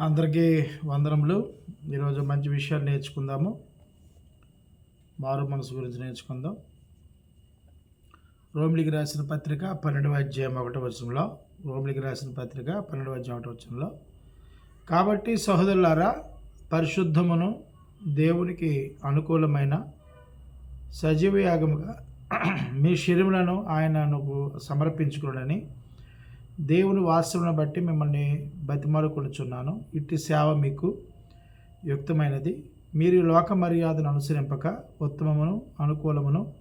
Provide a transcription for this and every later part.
అందరికీ వందనములు. ఈరోజు మంచి విషయాలు నేర్చుకుందాము. మారు మనసు గురించి నేర్చుకుందాం. రోమిలికి రాసిన పత్రిక పన్నెండవ అధ్యాయం ఒకటో వచనంలో రోమిలికి రాసిన పత్రిక పన్నెండవ అధ్యాయం ఒకటో వచనంలో కాబట్టి సహోదరులారా పరిశుద్ధమును దేవునికి అనుకూలమైన సజీవ యాగముగా మీ శరీరములను ఆయనకు సమర్పించుకుని దేవుని వాస్తవను బట్టి మిమ్మల్ని బతిమాలుకొనుచున్నాను ఇట్టి సేవ మీకు యుక్తమైనది. మీరు లోక మర్యాదను అనుసరింపక ఉత్తమమును అనుకూలమును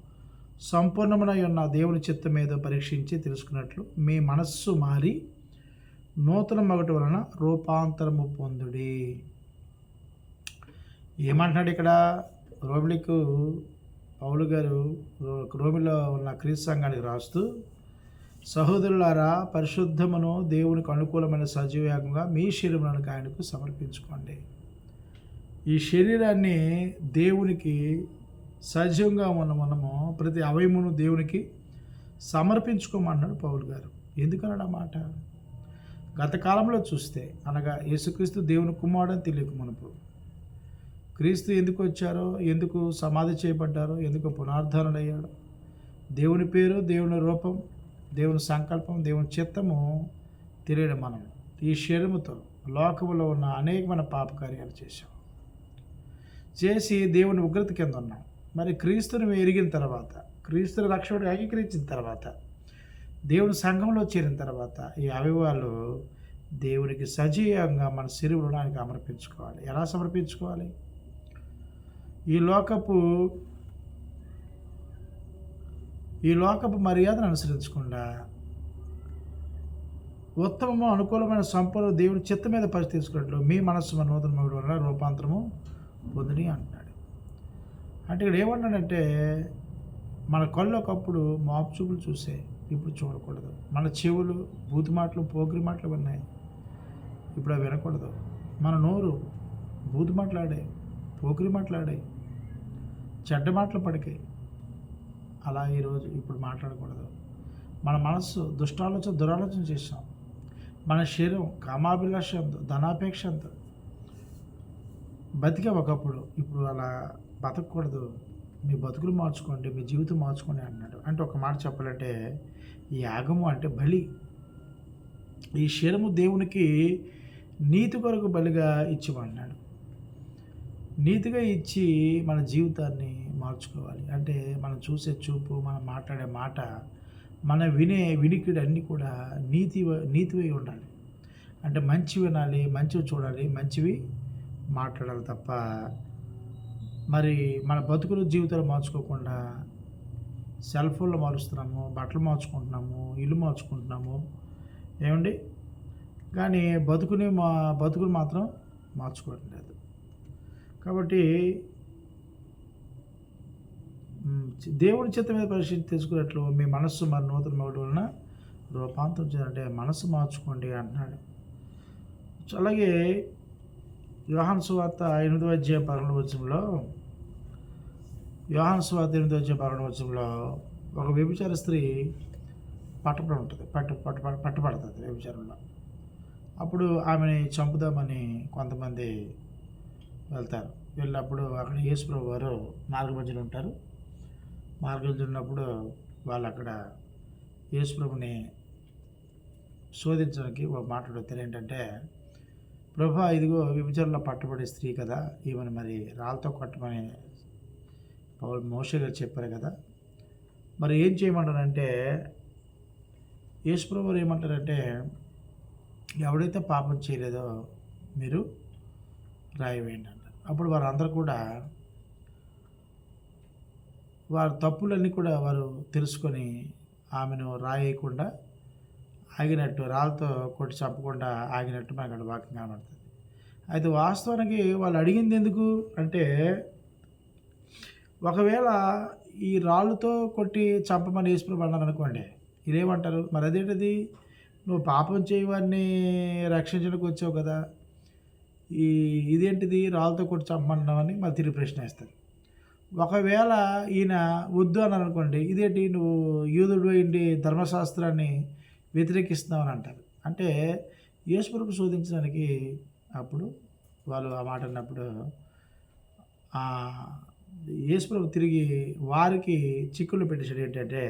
సంపూర్ణమునై ఉన్న దేవుని చిత్తం మీద పరీక్షించి తెలుసుకున్నట్లు మీ మనస్సు మారి నూతన మొగటి వలన రూపాంతరము పొందుడి. ఏమంటున్నాడు ఇక్కడ? రోమిలికు పౌలు గారు రో- రోమిలో ఉన్న క్రీస్తు సంఘానికి రాస్తూ సహోదరులారా పరిశుద్ధమును దేవునికి అనుకూలమైన సజీవయాగంగా మీ శరీరానికి ఆయనకు సమర్పించుకోండి. ఈ శరీరాన్ని దేవునికి సజీవంగా ఉన్న మనము ప్రతి అవయమును దేవునికి సమర్పించుకోమన్నాడు పౌలు గారు. ఎందుకన్నాడు ఆ మాట? గత కాలంలో చూస్తే అనగా యేసుక్రీస్తు దేవుని కుమారుడని తెలియక మనకు క్రీస్తు ఎందుకు వచ్చారో ఎందుకు సమాధి చేయబడ్డారో ఎందుకు పునరుద్ధరణయ్యాడో దేవుని పేరు దేవుని రూపం దేవుని సంకల్పం దేవుని చిత్తము తెలియడం మనం. ఈ శరీరముతో లోకములో ఉన్న అనేకమైన పాప కార్యాలు చేశాం. చేసి దేవుని ఉగ్రత కింద ఉన్నాం. మరి క్రీస్తుని ఎరిగిన తర్వాత క్రీస్తుని రక్షకుడు అంగీకరించిన తర్వాత దేవుని సంఘంలో చేరిన తర్వాత ఈ అవయవాలు దేవునికి సజీవంగా మన శరీరంలోనికి సమర్పించుకోవాలి ఎలా సమర్పించుకోవాలి? ఈ లోకపు ఈ లోకపు మర్యాదను అనుసరించకుండా ఉత్తమము అనుకూలమైన సంపూర్ణ దేవుని చిత్త మీద పరిస్థితున్నట్లు మీ మనస్సు మన నూతన వలన రూపాంతరము పొందిని అంటున్నాడు. అంటే ఇక్కడ ఏమంటాడంటే మన కళ్ళు ఒకప్పుడు మాపు చూపులు చూసే ఇప్పుడు చూడకూడదు. మన చెవులు బూతి మాటలు పోకిరి మాటలు ఉన్నాయి. ఇప్పుడు అవి వినకూడదు. మన నోరు బూతి మాట్లాడే పోకిరి మాట్లాడే చెడ్డ మాటలు పడికాయి అలా ఈరోజు ఇప్పుడు మాట్లాడకూడదు. మన మనస్సు దుష్టాలోచన దురాలోచన చేసాం మన శరీరం కామాభిలాషంతో ధనాపేక్షంతో బతికే ఒకప్పుడు ఇప్పుడు అలా బతకూడదు మీ బతుకులు మార్చుకోండి మీ జీవితం మార్చుకోండి అన్నాడు. అంటే ఒక మాట చెప్పాలంటే యాగము అంటే బలి. ఈ శరము దేవునికి నీతి కొరకు బలిగా ఇచ్చిమన్నాడు నీతిగా ఇచ్చి మన జీవితాన్ని మార్చుకోవాలి. అంటే మనం చూసే చూపు మనం మాట్లాడే మాట మన వినే వినికిడి అన్నీ కూడా నీతి నీతివై ఉండాలి. అంటే మంచి వినాలి మంచివి చూడాలి మంచివి మాట్లాడాలి తప్ప మరి మన బతుకులు జీవితాలు మార్చుకోకుండా సెల్ ఫోన్లు మారుస్తున్నాము బట్టలు మార్చుకుంటున్నాము ఇల్లు మార్చుకుంటున్నాము. ఏమండి? కానీ బతుకుని మా బతుకులు మాత్రం మార్చుకోవడం లేదు. కాబట్టి దేవుని చిత్త మీద పరిశీలి తెలుసుకున్నట్లు మీ మనస్సు మరి నూతన మగడం వలన రూపాంతరం చేయాలంటే మనస్సు మార్చుకోండి అంటున్నాడు. అలాగే యోహాన్ సువార్త ఎనిమిదవ అధ్యాయ పదకొండు వచ్చంలో యోహాన్ సువార్త ఎనిమిదవ అధ్యాయ పదకొండు వచ్చంలో ఒక వ్యభిచార స్త్రీ పట్టబడి ఉంటుంది పట్టు పట్టు పట్టు- పట్టుబడుతుంది వ్యభిచారంలో. అప్పుడు ఆమెని చంపుదామని కొంతమంది వెళ్తారు. వెళ్ళినప్పుడు అక్కడ యేసుప్రభు వారు మార్గ మధ్యలో ఉంటారు. మార్గం ఉన్నప్పుడు వాళ్ళు అక్కడ యేసుప్రభుని శోధించడానికి ఒక మాట్లాడుతారు ఏంటంటే ప్రభా ఇదిగో విభజనలో పట్టబడే స్త్రీ కదా ఈమెను మరి రాళ్ళతో కొట్టమని పౌల్ మోషే గారు చెప్పారు కదా మరి ఏం చేయమంటారంటే యేసుప్రభు ఏమంటారంటే ఎవడైతే పాపం చేయలేదో మీరు రాయవేయండి అంటారు. అప్పుడు వారందరూ కూడా వారి తప్పులన్నీ కూడా వారు తెలుసుకొని ఆమెను రాయకుండా ఆగినట్టు రాళ్ళతో కొట్టి చంపకుండా ఆగినట్టు మనకు అక్కడ వాక్యం కనబడుతుంది. అయితే వాస్తవానికి వాళ్ళు అడిగింది ఎందుకు అంటే ఒకవేళ ఈ రాళ్ళతో కొట్టి చంపమని వేసుకుని పడ్డాను అనుకోండి ఇదేమంటారు మరి అదేంటిది? నువ్వు పాపం చేయవారిని రక్షించడానికి వచ్చావు కదా ఈ ఇదేంటిది? రాళ్ళతో కొట్టి చంపమన్నావని మరి తిరిగి ప్రశ్న వేస్తారు. ఒకవేళ ఈయన వద్దు అన్నారు అనుకోండి ఇదేంటి నువ్వు యూదుడు అయింది ధర్మశాస్త్రాన్ని వ్యతిరేకిస్తున్నావు అని అంటారు. అంటే యేసుప్రభు శోధించడానికి అప్పుడు వాళ్ళు ఆ మాట అన్నప్పుడు యేసుప్రభు తిరిగి వారికి చిక్కులు పెట్టేసాడు ఏంటంటే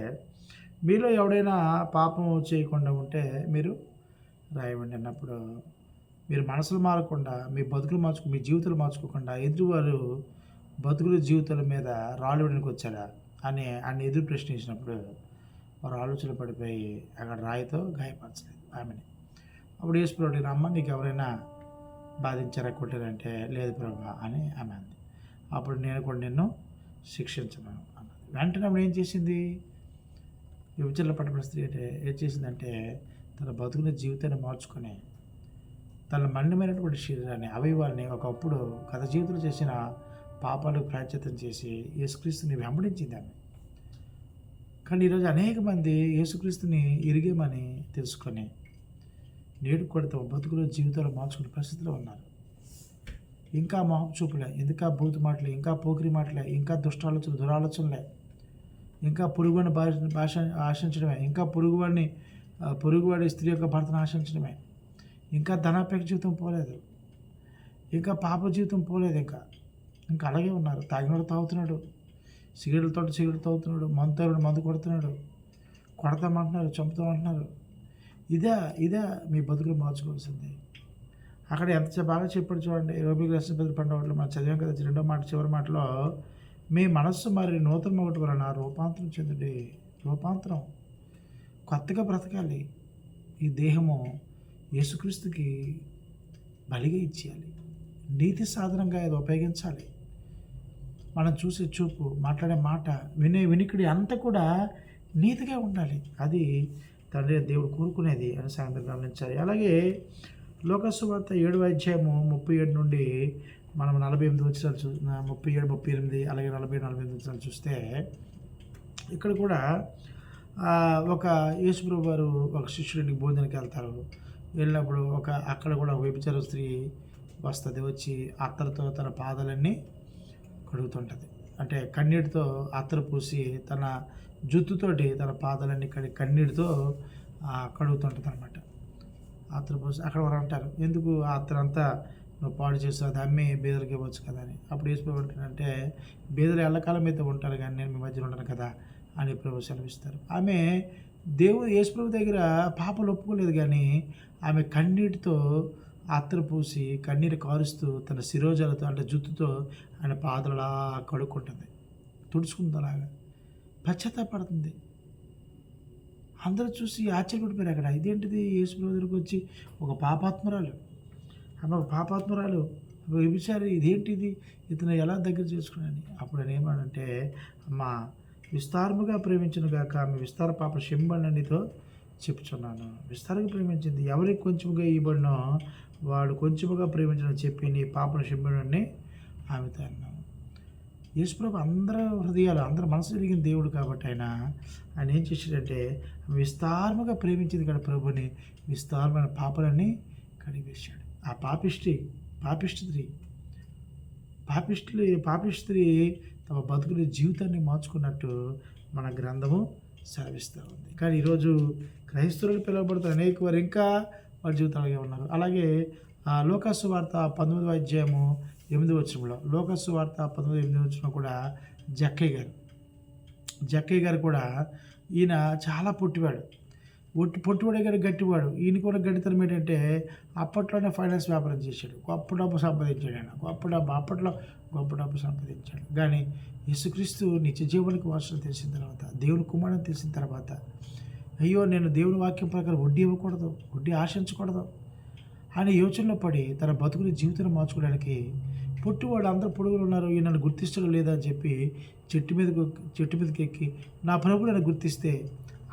మీలో ఎవడైనా పాపం చేయకుండా ఉంటే మీరు రాయవండి అన్నప్పుడు మీరు మనసులు మారకుండా మీ బతుకులు మార్చుకు మీ జీవితాలు మార్చుకోకుండా ఎదురువారు బతుకుల జీవితాల మీద రాళ్ళు వేయడానికి వచ్చారా అని ఆయన ఎదురు ప్రశ్నించినప్పుడు వారు ఆలోచన పడిపోయి అక్కడ రాయితో గాయపరచలేదు ఆమెని. అప్పుడు యేసుప్రభు రమ్మ నీకు ఎవరైనా బాధించారా కొట్టారంటే లేదు ప్రభా అని ఆమె అంది. అప్పుడు నేను కూడా నిన్ను శిక్షించను అన్నది. వెంటనే ఆమె ఏం చేసింది? విభజనలు పట్టబడిన స్త్రీ అంటే ఏం చేసిందంటే తన బతుకున్న జీవితాన్ని మార్చుకొని తన మన్నిమైనటువంటి శరీరాన్ని అవయవాల్ని ఒకప్పుడు గత జీవితంలో చేసిన పాపాలకు ప్రాచ్యతం చేసి యేసుక్రీస్తుని వెంబడించింది ఆమె. కానీ ఈరోజు అనేక మంది యేసుక్రీస్తుని ఇరిగేమని తెలుసుకొని నేడు కూడా తమ బతుకులో జీవితాలు మార్చుకునే పరిస్థితిలో ఉన్నారు. ఇంకా మొహం చూపులే ఇంకా బూతు మాటలే ఇంకా పోకిరి మాటలే ఇంకా దుష్టాలోచన దురాలోచనలే ఇంకా పొరుగువాడిని భాష భాష ఆశించడమే ఇంకా పొరుగువాడిని పొరుగువాడి స్త్రీ యొక్క భర్తను ఆశించడమే ఇంకా ధనాపేక్ష జీవితం పోలేదు ఇంకా పాప జీవితం పోలేదు ఇంకా ఇంకా అలాగే ఉన్నారు. తాగినోడు తాగుతున్నాడు. సిగరెట్లతో సిగరెట్ తాగుతున్నాడు. మందు మందు కొడుతున్నాడు. కొడతామంటున్నారు చంపుతామంటున్నారు. ఇదే ఇదే మీ బతుకులు మార్చుకోవాల్సింది. అక్కడ ఎంత బాగా చెప్పాడు చూడండి. రోబీ గ్రస్పతి పండుగలో మనం చదివాం కదా రెండో మాట చివరి మాటలో మీ మనస్సు మరి నూతన ఒకటి వలన రూపాంతరం చెందుడి రూపాంతరం. కొత్తగా బ్రతకాలి. ఈ దేహము యేసుక్రీస్తుకి బలిగా ఇచ్చేయాలి. నీతి సాధనంగా ఇది ఉపయోగించాలి. మనం చూసే చూపు మాట్లాడే మాట వినే వినికిడి అంతా కూడా నీతిగా ఉండాలి. అది తండ్రి దేవుడు కోరుకునేది అని సాయంత్రం గమనించాలి. అలాగే లోకసువార్త ఏడు అధ్యాయము ముప్పై ఏడు నుండి మనం నలభై ఎనిమిది వచ్చినాలు చూ ముప్పై ఏడు ముప్పై ఎనిమిది అలాగే నలభై నలభై ఎనిమిది వచ్చిన చూస్తే ఇక్కడ కూడా ఒక యేసుప్రభు వారు ఒక శిష్యుడికి భోజనానికి వెళ్తారు. వెళ్ళినప్పుడు ఒక అక్కడ కూడా ఒక వ్యభిచార స్త్రీ వస్తుంది. వచ్చి అత్తలతో తన పాదాలన్నీ కడుగుతుంటుంది. అంటే కన్నీటితో అత్తరు పూసి తన జుత్తుతోటి తన పాదాలన్నీ కడి కన్నీటితో కడుగుతుంటుంది అనమాట అత్తరు పూసి అక్కడ వారు అంటారు ఎందుకు ఆ అంతా నువ్వు పాడు చేస్తావు? అది అమ్మి బీదలకి ఇవ్వచ్చు కదా అని. అప్పుడు వేసిపోయి బీదరు బీదలు ఎల్లకాలం అయితే ఉంటారు కానీ నేను మీ మధ్యలో ఉంటాను కదా అని ప్రభు సెలవిస్తారు. ఆమె దేవుడు యేసుప్రభు దగ్గర పాపలు ఒప్పుకోలేదు కానీ ఆమె కన్నీటితో అత్తరు పూసి కన్నీరు కారుస్తూ తన శిరోజాలతో అంటే జుత్తుతో ఆయన పాదలలా కడుక్కుంటుంది. తుడుచుకుంది అలాగా పశ్చాత్తాపడుతుంది. అందరూ చూసి ఆశ్చర్యపడిపోయారు. అక్కడ ఇదేంటిది? యేసు దగ్గరికి వచ్చి ఒక పాపాత్మరాలు. ఆమె ఒక పాపాత్మరాలు. ఒక వ్యభిచారి ఇదేంటిది? ఇతను ఎలా దగ్గర చేసుకున్నాను అప్పుడు నేను ఏమనంటే అమ్మా విస్తారముగా ప్రేమించిన గాక ఆమె విస్తార పాప శంబడిన నీతో చెప్పుచున్నాను. విస్తారంగా ప్రేమించింది ఎవరికి కొంచెంగా ఇవ్వబడినో వాడు కొంచెముగా ప్రేమించిన చెప్పి నీ పాపను శంబడిని ఆమె అన్నాను యేసుప్రభు అందరి హృదయాలు అందరి మనసు జరిగిన దేవుడు కాబట్టి ఆయన ఆయన ఏం చేశాడంటే విస్తారముగా ప్రేమించింది కదా ప్రభుని విస్తారమైన పాపలన్నీ కడిగేశాడు. ఆ పాపిష్టి పాపిష్టి స్త్రీ పాపిష్టి పాపిస్త్రీ తమ బతుకుల జీవితాన్ని మార్చుకున్నట్టు మన గ్రంథము సెలవిస్తూ ఉంది. కానీ ఈరోజు క్రైస్తవులు పిలువబడుతున్న అనేక వారు ఇంకా వారి జీవితాలుగా ఉన్నారు అలాగే లోకస్సు వార్త పంతొమ్మిదవ అధ్యాయము ఎనిమిది వచ్చంలో లోకస్సు వార్త పంతొమ్మిది ఎనిమిది వచ్చిన కూడా జక్కయ్య గారు జక్కయ్య గారు కూడా ఈయన చాలా పొట్టివాడు. ఒట్టి పొట్టివాడే గారు గట్టివాడు. ఈయన కూడా గట్టితనం ఏంటంటే అప్పట్లోనే ఫైనాన్స్ వ్యాపారం చేశాడు. గొప్ప డబ్బు సంపాదించాడు ఆయన. గొప్ప డబ్బు అప్పట్లో గొప్ప డబ్బు సంపాదించాడు. కానీ యేసుక్రీస్తు నిత్య జీవనకు వాసన తెలిసిన తర్వాత దేవుని కుమారుని తెలిసిన తర్వాత అయ్యో నేను దేవుని వాక్యం ప్రకారం వడ్డీ ఇవ్వకూడదు వడ్డీ ఆశించకూడదు అని యోచనలో పడి తన బతుకుని జీవితాన్ని మార్చుకోవడానికి పుట్టువాడు అందరూ పొడుగులు ఉన్నారు ఈ నన్ను గుర్తించడం లేదా అని చెప్పి చెట్టు మీద చెట్టు మీదకి ఎక్కి నా ప్రభు నన్ను గుర్తిస్తే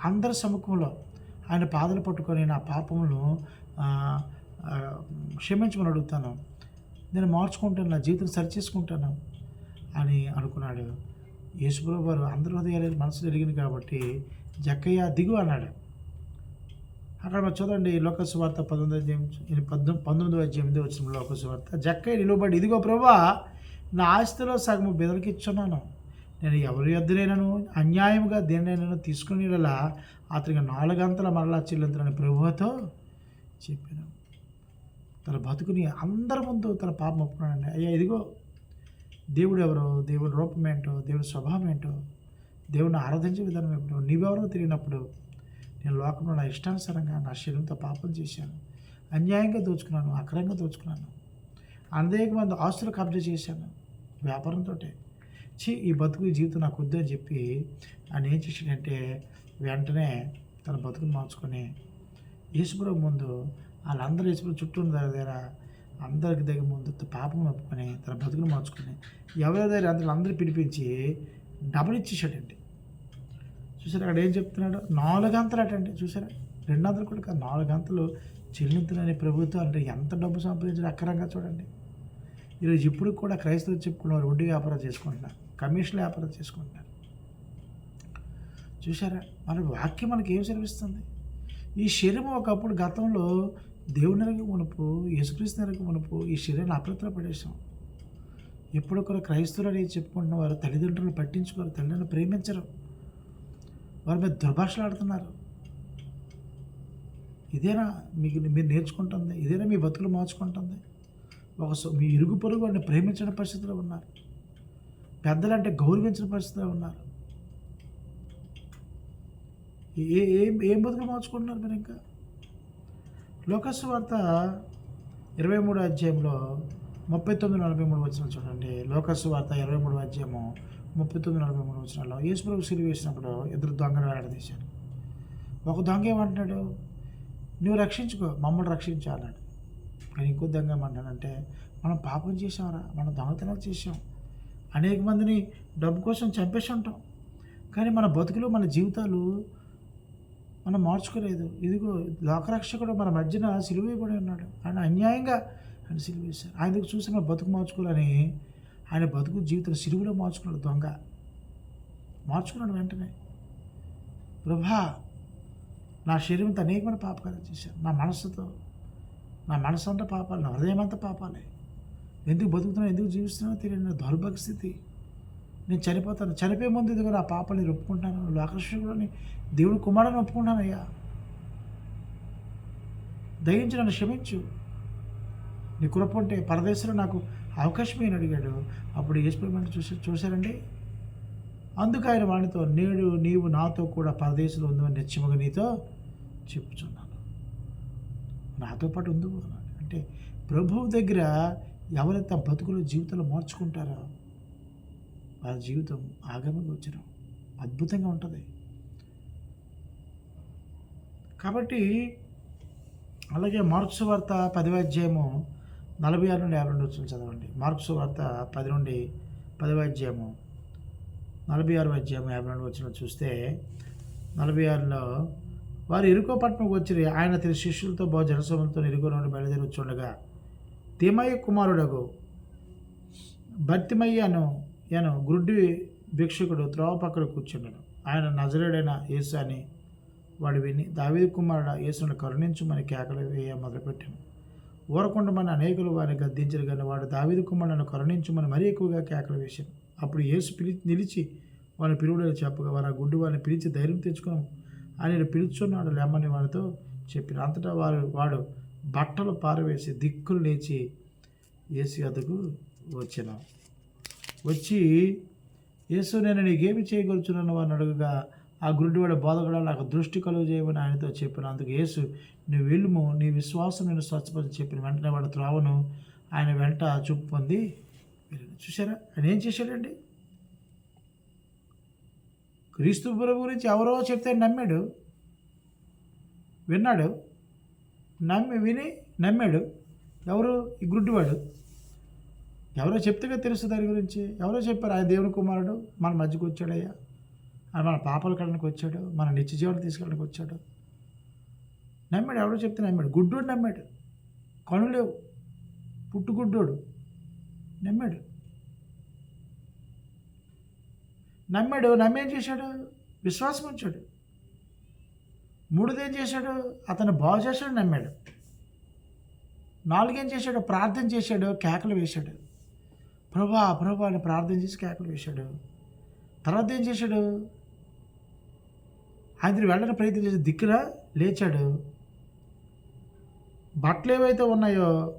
అందరి సముఖంలో ఆయన పాదలు పట్టుకొని నా పాపములను క్షమించమని అడుగుతాను. నేను మార్చుకుంటాను నా జీవితం సరిచేసుకుంటాను అని అనుకున్నాడు. యేసుప్రభు వారు అందరి హృదయాలు మనసు జరిగింది కాబట్టి జక్కయ్య దిగు అన్నాడు. అక్కడ చూడండి లోకసువార్త పంతొమ్మిది అధ్యాయం పద్దెనిమిది పంతొమ్మిది అధ్యాయం ఎనిమిది వచ్చిన లోకసువార్త. జక్కయ్య నిలువబడి ఇదిగో ప్రభా నా ఆస్తిలో సగము బెదరికి ఇచ్చున్నాను. నేను ఎవరి యొద్దనైనాను అన్యాయంగా దేనినైనా తీసుకుని అతనికి నాలుగంతల మరలా చెల్లించాలని ప్రభువుతో చెప్పాను. తన బతుకుని అందరి ముందు తన పాపం ఒప్పుకున్నాడండి. అయ్యా ఇదిగో దేవుడు ఎవరో? దేవుడి రూపం ఏంటో? దేవుడి స్వభావం ఏంటో? దేవుణ్ణి ఆరాధించే విధానం ఎప్పుడు నీవెవరో తిరిగినప్పుడు నేను లోకంలో నా ఇష్టానుసారంగా నా శరీరంతో పాపం చేశాను. అన్యాయంగా దోచుకున్నాను అక్రంగా దోచుకున్నాను. అనేక మంది ఆస్తులు కబ్జా చేశాను వ్యాపారంతో చీ ఈ బతుకు ఈ జీవితం నాకు వద్దు అని చెప్పి ఆయన ఏం చేశాడంటే వెంటనే తన బతుకును మార్చుకొని ఈశ్వరం ముందు వాళ్ళందరూ ఈశ్వరం చుట్టూ ఉన్న దగ్గర అందరికి దగ్గర ముందు పాపం ఒప్పుకొని తన బతుకును మార్చుకొని ఎవరి దగ్గర అందరూ అందరూ పిలిపించి డబుల్ ఇచ్చేసాడండి చూసారా అక్కడ ఏం చెప్తున్నాడు? నాలుగు అంతలు అటండి చూసారా? రెండు అంతలు కూడా కాదు నాలుగు అంతలు చెల్లింతులని ప్రభుత్వం అంటే ఎంత డబ్బు సంపాదించారు అక్కరంగా చూడండి. ఈరోజు ఇప్పుడు కూడా క్రైస్తవులు చెప్పుకున్నారు వడ్డీ వ్యాపారం చేసుకుంటున్నారు కమిషన్ వ్యాపారం చేసుకుంటున్నారు. చూసారా? మన వాక్యం మనకి ఏం సెలవిస్తుంది? ఈ శరీరం ఒకప్పుడు గతంలో దేవుని నెలకు మునుపు యేసుక్రీస్తు నెలకు మునుపు ఈ శరీరాన్ని అప్రతిలో పడేసాం ఎప్పుడు కూడా క్రైస్తవులు అనేది చెప్పుకుంటున్న వారు తల్లిదండ్రులు పట్టించుకోరు తల్లిని ప్రేమించరు. వారి మీద దుర్భాషలాడుతున్నారు ఇదేనా మీకు మీరు నేర్చుకుంటుంది ఇదేనా మీ బతుకులు మార్చుకుంటుంది? ఒక సో- మీ ఇరుగు పొరుగు వాడిని ప్రేమించిన పరిస్థితిలో ఉన్నారు. పెద్దలంటే గౌరవించిన పరిస్థితిలో ఉన్నారు. ఏ ఏం ఏం బతుకులు మార్చుకుంటున్నారు మీరు ఇంకా? లోకస్ వార్త ఇరవై మూడు అధ్యాయంలో ముప్పై తొమ్మిది నలభై మూడు వచ్చిన చూడండి. లోకస్ వార్త ఇరవై మూడు అధ్యాయము ముప్పై తొమ్మిది నలభై మూడు వచ్చినాల్లో యేసుప్రభు సిరి వేసినప్పుడు ఇద్దరు దొంగలు వేలాడదీశారు ఒక దొంగ ఏమంటున్నాడు? నువ్వు రక్షించుకో మమ్మల్ని రక్షించాలన్నాడు. కానీ ఇంకో దొంగ ఏమంటాడంటే మనం పాపం చేసాంరా మనం దొంగతనాలు చేసాం అనేక మందిని డబ్బు కోసం చంపేసి ఉంటాం కానీ మన బతుకులు మన జీవితాలు మనం మార్చుకోలేదు. ఇదిగో లోకరక్షకుడు మన మధ్యన సిలువ ఉన్నాడు. ఆయన అన్యాయంగా అని సిలువ వేశారు ఆయనకు చూసి బతుకు మార్చుకోవాలని ఆయన బతుకు జీవితం సిలువులో మార్చుకున్నాడు దొంగ. మార్చుకున్నాడు వెంటనే. ప్రభా నా శరీరంతో అనేకమైన పాపకాలు చేశాను నా మనసుతో నా మనసు అంతా పాపాలు నా హృదయం అంతా పాపాలే. ఎందుకు బతుకుతున్నా ఎందుకు జీవిస్తున్నా తెలియని నా దౌర్భాగ్య స్థితి. నేను చనిపోతాను. చనిపోయే ముందు ఇదిగో నా పాపని ఒప్పుకుంటాను లోకరక్షకుడిని దేవుడు కుమారుని ఒప్పుకుంటానయ్యా దయించి నన్ను క్షమించు. నీ కృప ఉంటే పరదేశంలో నాకు అవకాశం అని అడిగాడు. అప్పుడు యేసుప్రభు చూసి చూశారండి. అందుకు ఆయన వాడితో నేడు నీవు నాతో కూడా పరదేశంలో ఉందని నిత్యముగా నీతో చెప్పుచున్నాను. నాతో పాటు ఉంది అంటే ప్రభువు దగ్గర ఎవరైతే బతుకులు జీవితంలో మార్చుకుంటారో వారి జీవితం ఆగమ వచ్చిన అద్భుతంగా ఉంటుంది. కాబట్టి అలాగే మార్క్స్ వార్త పదివ అధ్యాయము నలభై ఆరు నుండి యాభై రెండు వచ్చిన చదవండి. మార్క్స్ వార్త పది నుండి పదవ అధ్యాయము. నలభై ఆరు అధ్యాయం యాభై రెండు వచ్చిన చూస్తే నలభై ఆరులో వారు ఇరుకో పట్టణంకు వచ్చి ఆయన తన శిష్యులతో బహు జనసములతో ఇరుకో నుండి బయలుదేరి వచ్చుండగా తిమయ్య కుమారుడగు భర్తిమయ్యను యను గుడ్డి భిక్షకుడు త్రోవ పక్కన కూర్చున్నాడు ఆయన నజరేడైన యేసు అని వాడు విని దావీదు కుమారుడు యేసును కరుణించమని కేకలు వేయ మొదలుపెట్టాను. ఊరకుండమని అనేకులు వారిని గద్దించరు కానీ వాడు దావీదు కుమారులను కరుణించమని మరీ ఎక్కువగా కేకలు వేశాను అప్పుడు యేసు పిలి నిలిచి వాళ్ళని పిలువడని చెప్పగా వారు ఆ గుడ్డు వారిని పిలిచి ధైర్యం తెచ్చుకుని ఆయన పిలుచున్నాడు లేమని వాడితో చెప్పిన అంతటా వారు వాడు బట్టలు పారవేసి దిక్కులు లేచి యేసు వద్దకు వచ్చిన. వచ్చి యేసు నేను నీకేమి చేయగలుచున్నాను వారిని అడుగుగా ఆ గురుడివాడు బోధకుడు నాకు దృష్టి కలుగు చేయమని ఆయనతో చెప్పిన. అందుకు యేసు నువ్వు వెళ్ళుము నీ విశ్వాసం నేను స్వచ్ఛపరిచి చెప్పిన వెంటనే వాడు త్రావను. ఆయన వెంట చూపు పొంది వెళ్ళాడు. చూసారా ఆయన ఏం చేశాడండి? క్రీస్తు ప్రభు గురించి ఎవరో చెప్తే నమ్మాడు. విన్నాడు. నమ్మి విని నమ్మాడు. ఎవరు? ఈ గుడ్డివాడు ఎవరో చెప్తేగా తెలుసు దాని గురించి. ఎవరో చెప్పారు ఆయన దేవుని కుమారుడు మన మధ్యకు వచ్చాడయ్యా. ఆయన మన పాపలు కడడానికి వచ్చాడు మన నిత్య జీవనం తీసుకెళ్ళడానికి వచ్చాడు. నమ్మాడు ఎవడో చెప్తే నమ్మాడు. గుడ్డోడు నమ్మాడు. కను లేవు. పుట్టుగుడ్డోడు నమ్మాడు. నమ్మాడు నమ్మేం చేశాడు? విశ్వాసం ఉంచాడు. మూడోదేం చేశాడు? అతను బాగు చేశాడు నమ్మాడు. నాలుగేం చేశాడు? ప్రార్థన చేశాడు కేకలు వేశాడు. ప్రభా ప్రభా అని ప్రార్థన చేసి కేకలు వేశాడు. తర్వాత ఏం చేశాడు? ఆయన వెళ్ళడం ప్రయత్నం చేసి దిక్కున లేచాడు. బట్టలు ఏవైతే ఉన్నాయో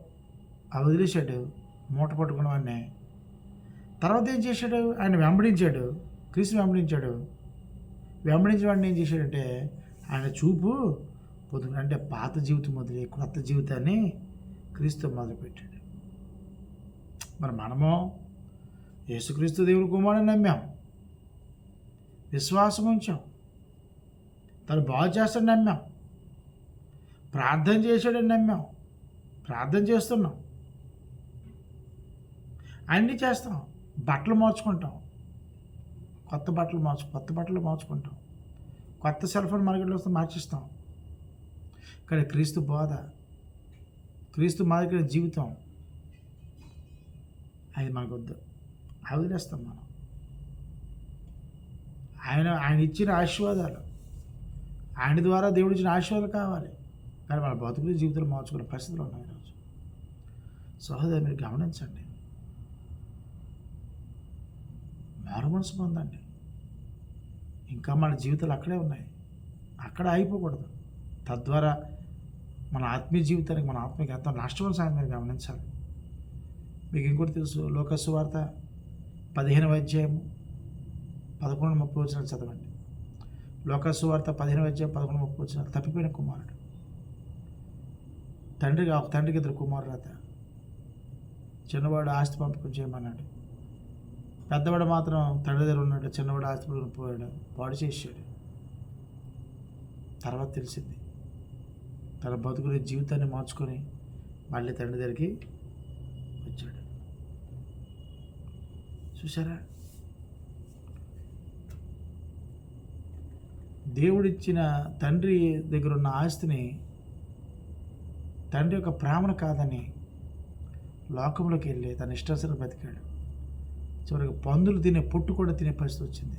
అవి వదిలేశాడు. మూట పట్టుకున్నవన్నీ తర్వాత ఏం చేశాడు? ఆయన వెంబడించాడు. క్రీస్తు వెంబడించాడు. వెంబడించిన వాడిని ఏం చేశాడంటే ఆయన చూపు పొద్దున అంటే పాత జీవితం మొదలు కొత్త జీవితాన్ని క్రీస్తు మొదలుపెట్టాడు. మరి మనము యేసుక్రీస్తు దేవుని కుమారుని నమ్మాం. విశ్వాసం ఉంచాం. తను బాగు చేస్తాడని నమ్మాం. ప్రార్థన చేశాడని నమ్మాం. ప్రార్థన చేస్తున్నాం. అన్నీ చేస్తాం. బట్టలు మార్చుకుంటాం. కొత్త బట్టలు మార్చు కొత్త బట్టలు మార్చుకుంటాం. కొత్త సెల్ ఫోన్ మార్కెట్లో వస్తే మార్చిస్తాం. కానీ క్రీస్తు బోధ క్రీస్తు మార్కెట్ జీవితం అది మనకు వద్దు అవి వదిలేస్తాం మనం. ఆయన ఆయన ఇచ్చిన ఆశీర్వాదాలు. ఆయన ద్వారా దేవుడు ఇచ్చిన ఆశీర్వాదాలు కావాలి. కానీ మన బతుకులు జీవితాలు మార్చుకునే పరిస్థితులు ఉన్నాయి ఈరోజు సహోదరు మీరు గమనించండి. మారు మనసు పొందండి. ఇంకా మన జీవితాలు అక్కడే ఉన్నాయి. అక్కడ అయిపోకూడదు తద్వారా మన ఆత్మీయ జీవితానికి మన ఆత్మీయ ఎంత నష్టం సాయం మీరు గమనించాలి. మీకు ఇంకోటి తెలుసు లోకసు వార్త పదిహేను అధ్యాయము పదకొండు ముప్పై వచ్చిన చదవండి. లోకసువార్త పదిహేను వచ్చే పదకొండు ముప్పై వచ్చిన తప్పిపోయిన కుమారుడు. తండ్రికి ఒక తండ్రికి ఇద్దరు కుమారులత చిన్నవాడు ఆస్తి పంపకం చేయమన్నాడు. పెద్దవాడు మాత్రం తండ్రి దగ్గర ఉన్నాడు చిన్నవాడు ఆస్తి పంపకం పోయాడు పాడు చేశాడు. తర్వాత తెలిసింది తన బతుకుని జీవితాన్ని మార్చుకొని మళ్ళీ తండ్రి దగ్గరికి వచ్చాడు. చూసారా దేవుడిచ్చిన తండ్రి దగ్గర ఉన్న ఆస్తిని తండ్రి యొక్క ప్రేమను కాదని లోకంలోకి వెళ్ళి తన ఇష్టాసరం బతికాడు చివరికి పందులు తినే పొట్టు కూడా తినే పరిస్థితి వచ్చింది.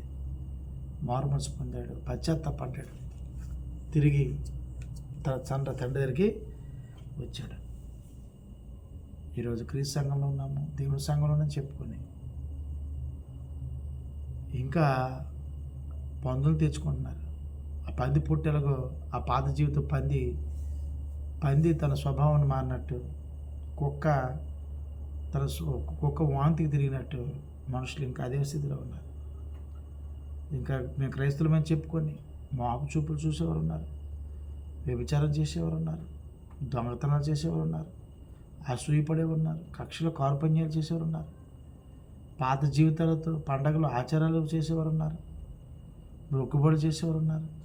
మారు పొందాడు. పశ్చాత్తాపడ్డాడు తిరిగి తన తండ్రి తండ్రి దగ్గరికి వచ్చాడు. ఈరోజు క్రీస్తు సంఘంలో ఉన్నాము. దేవుని సంఘంలోనే చెప్పుకొని ఇంకా పందులు తెచ్చుకుంటున్నారు. పంది పుట్టెలకు ఆ పాత జీవితం పంది పంది తన స్వభావాన్ని మారినట్టు కుక్క తన కుక్క వాంతికి తిరిగినట్టు మనుషులు ఇంకా అదే స్థితిలో ఉన్నారు. ఇంకా మేము క్రైస్తవులమని చెప్పుకొని మాపు చూపులు చూసేవారు ఉన్నారు. వ్యభిచారం చేసేవారు ఉన్నారు. దొంగతనాలు చేసేవారు ఉన్నారు. అసూయపడేవారు ఉన్నారు. కక్షలో కార్పణ్యాలు చేసేవారు ఉన్నారు. పాత జీవితాలతో పండగలు ఆచారాలు చేసేవారు ఉన్నారు. మొక్కుబడి చేసేవారు ఉన్నారు.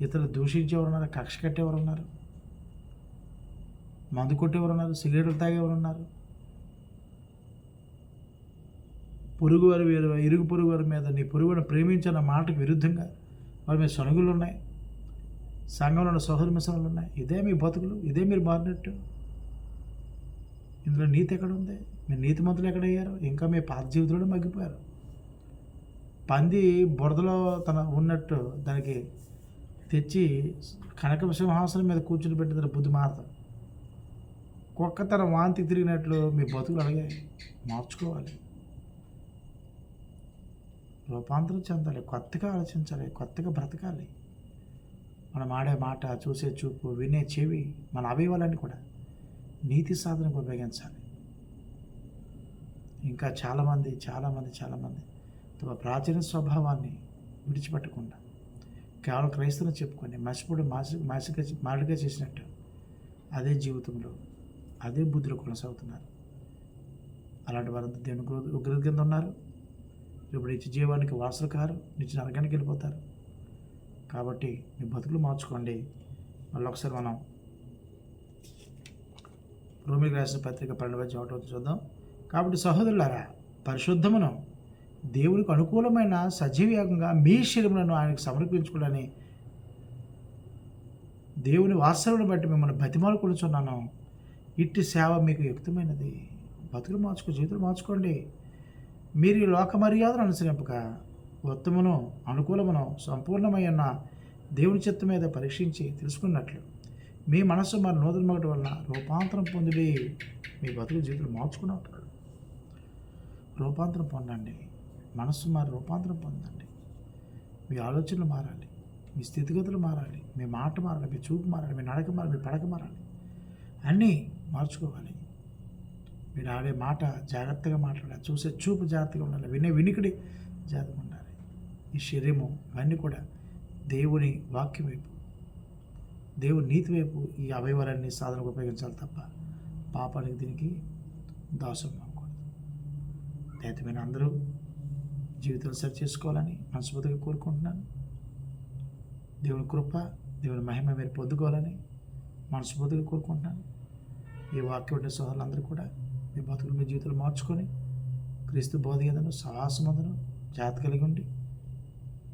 ఇతరులు దూషించేవారు ఉన్నారు కక్ష కట్టేవారు ఉన్నారు మందు కొట్టేవారు ఉన్నారు సిగరెట్లు తాగేవారు ఉన్నారు పొరుగు వారి మీద ఇరుగు పొరుగు వారి మీద నీ పొరుగును ప్రేమించిన మాటకు విరుద్ధంగా వారి మీద సనుగులు ఉన్నాయి. సంఘంలో ఉన్న సహోదర ఉన్నాయి. ఇదే మీ బతుకులు ఇదే మీరు మారినట్టు. ఇందులో నీతి ఎక్కడ ఉంది? మీ నీతిమంతులు ఎక్కడ అయ్యారు ఇంకా మీ పాత జీవితంలో మగ్గిపోయారు. పంది బురదలో తన ఉన్నట్టు దానికి తెచ్చి కనక సింహాసనం మీద కూర్చుని పెట్టిన బుద్ధి మారతాం కుక్క తన వాంతి తిరిగినట్లు మీ బతుకులు అలాగే మార్చుకోవాలి. రూపాంతరం చెందాలి కొత్తగా ఆలోచించాలి కొత్తగా బ్రతకాలి. మనం ఆడే మాట చూసే చూపు వినే చెవి మన అవయవాలన్నీ కూడా నీతి సాధనకు ఉపయోగించాలి. ఇంకా చాలామంది చాలామంది చాలామంది తమ ప్రాచీన స్వభావాన్ని విడిచిపెట్టకుండా కేవలం క్రైస్తవులు చెప్పుకొని మసిపుడు మాసి మాసిక మాడిగా చేసినట్టు. అదే జీవితంలో అదే బుద్ధిలో కొనసాగుతున్నారు. అలాంటి వారంతా దేవుని ఉగ్రత కింద ఉన్నారు. ఇప్పుడు నిత్య జీవానికి వాసులు కారు నిత్య నరకానికి వెళ్ళిపోతారు. కాబట్టి మీ బతుకులు మార్చుకోండి. మళ్ళీ ఒకసారి మనం రోమికి రాసిన పత్రిక పన్నెండు ఒకటో చూద్దాం. కాబట్టి సహోదరులారా పరిశుద్ధమును దేవునికి అనుకూలమైన సజీవయాగంగా మీ శరీరములను ఆయనకు సమర్పించుకోవాలని దేవుని వాస్తవులను బట్టి మిమ్మల్ని బతిమాలుకొనుచున్నాను ఇట్టి సేవ మీకు యుక్తమైనది. బతుకులు మార్చుకో జీవితం మార్చుకోండి. మీరు ఈ లోక మర్యాదను అనుసరింపక ఉత్తమను అనుకూలమును సంపూర్ణమై ఉన్న దేవుని చిత్తం మీద పరీక్షించి తెలుసుకున్నట్లు. మీ మనస్సు మరి నూతన వలన రూపాంతరం పొందిడి. మీ బతుకు జీవితం మార్చుకుని రూపాంతరం పొందండి. మనస్సు మారి రూపాంతరం పొందండి. మీ ఆలోచనలు మారాలి. మీ స్థితిగతులు మారాలి. మీ మాట మారాలి. మీ చూపు మారాలి. మీ నడక మారాలి. మీ పడక మారాలి. అన్నీ మార్చుకోవాలి. మీరు ఆడే మాట జాగ్రత్తగా మాట్లాడాలి. చూసే చూపు జాగ్రత్తగా ఉండాలి. వినే వినికిడి జాగ్రత్తగా ఉండాలి. ఈ శరీరము ఇవన్నీ కూడా దేవుని వాక్యం వైపు దేవుని నీతి వైపు ఈ అవయవాలన్నీ సాధనకు ఉపయోగించాలి తప్ప పాపానికి దీనికి దాసం అవ్వకూడదు. దైతమైన అందరూ జీవితం సరి చేసుకోవాలని మనస్ఫూర్తిగా కోరుకుంటున్నాను. దేవుని కృప దేవుని మహిమ మీరు పొందుకోవాలని మనస్ఫూర్తిగా కోరుకుంటున్నాను. ఈ వాక్యం ఉండే సోదరులందరూ కూడా మీ బతుకులు మీ జీవితాలు మార్చుకొని క్రీస్తు బోధగదను సాహసమందును జాగ్రత్త కలిగి ఉండి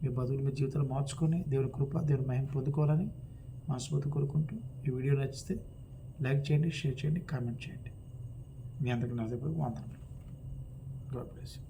మీ బతుకులు మీ జీవితాలు మార్చుకొని దేవుని కృప దేవుని మహిమ పొందుకోవాలని మనస్ఫూర్తి కోరుకుంటూ ఈ వీడియో నచ్చితే లైక్ చేయండి షేర్ చేయండి కామెంట్ చేయండి. మీ అందరికీ నా దగ్గర వందనలు గాడ్ బ్లెస్ యూ.